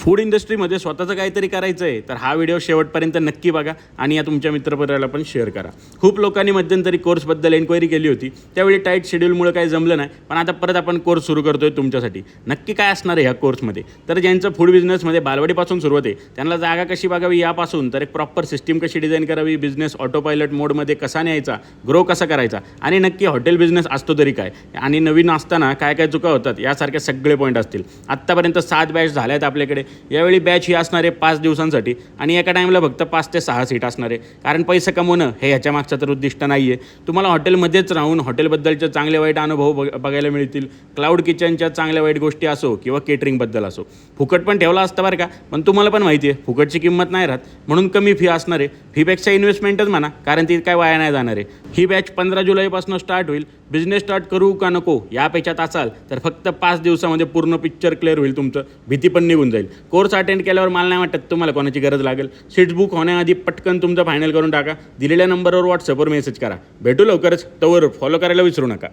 Food इंडस्ट्रीमध्ये स्वतःचं काहीतरी करायचं आहे तर हा व्हिडिओ शेवटपर्यंत नक्की बघा आणि या तुमच्या मित्रपरिवाराला पण शेअर करा. खूप लोकांनी मध्यंतरी कोर्सबद्दल एन्क्वायरी केली होती. त्यावेळी टाईट शेड्यूलमुळे काही जमलं नाही पण आता परत आपण कोर्स सुरू करतो आहे तुमच्यासाठी. नक्की काय असणार आहे ह्या कोर्समध्ये तर ज्यांचं फूड बिझनेसमध्ये बालवाडीपासून सुरुवात आहे त्यांना जागा कशी बघावी यापासून तर एक प्रॉपर सिस्टीम कशी डिझाईन करावी बिझनेस ऑटो पायलट मोडमध्ये कसा न्यायचा ग्रो कसा करायचा आणि नक्की हॉटेल बिझनेस असतो तरी काय आणि नवीन असताना काय काय चुका होतात यासारखे सगळे पॉईंट असतील. आत्तापर्यंत सात बॅच झाल्या आहेत आपल्याकडे यावेळी बॅच ही असणार आहे पाच दिवसांसाठी. आणि एका टाईमला फक्त पाच ते सहा सीट असणार आहे. कारण पैसे कमवणं हे ह्याच्या मागचं तर उद्दिष्ट नाही आहे तुम्हाला हॉटेलमध्येच राहून हॉटेलबद्दलचे चांगले वाईट अनुभव बघ बघायला मिळतील. क्लाउड किचनच्या चांगल्या वाईट गोष्टी असो किंवा केटरिंगबद्दल असो. फुकट पण ठेवला असतं बरं का. पण तुम्हाला पण माहिती आहे फुकटची किंमत नाही राहत. म्हणून कमी फी असणार आहे. फीपेक्षा इन्व्हेस्टमेंटच म्हणा कारण ती काय वाया नाही जाणार आहे. ही बॅच पंधरा जुलैपासून स्टार्ट होईल. बिझनेस स्टार्ट करू का नको यापेक्षात असाल तर फक्त पाच दिवसामध्ये पूर्ण पिक्चर क्लिअर होईल तुमचं. भीती पण निघून जाईल. कोर्स अटेंड केल्यावर मला नाही वाटत तुम्हाला कोणाची गरज लागेल. सीट्स बुक होण्याआधी पटकन तुमचं फायनल करून टाका. दिलेल्या नंबरवर व्हॉट्सअपवर मेसेज करा. भेटू लवकरच. तवर फॉलो करायला विसरू नका.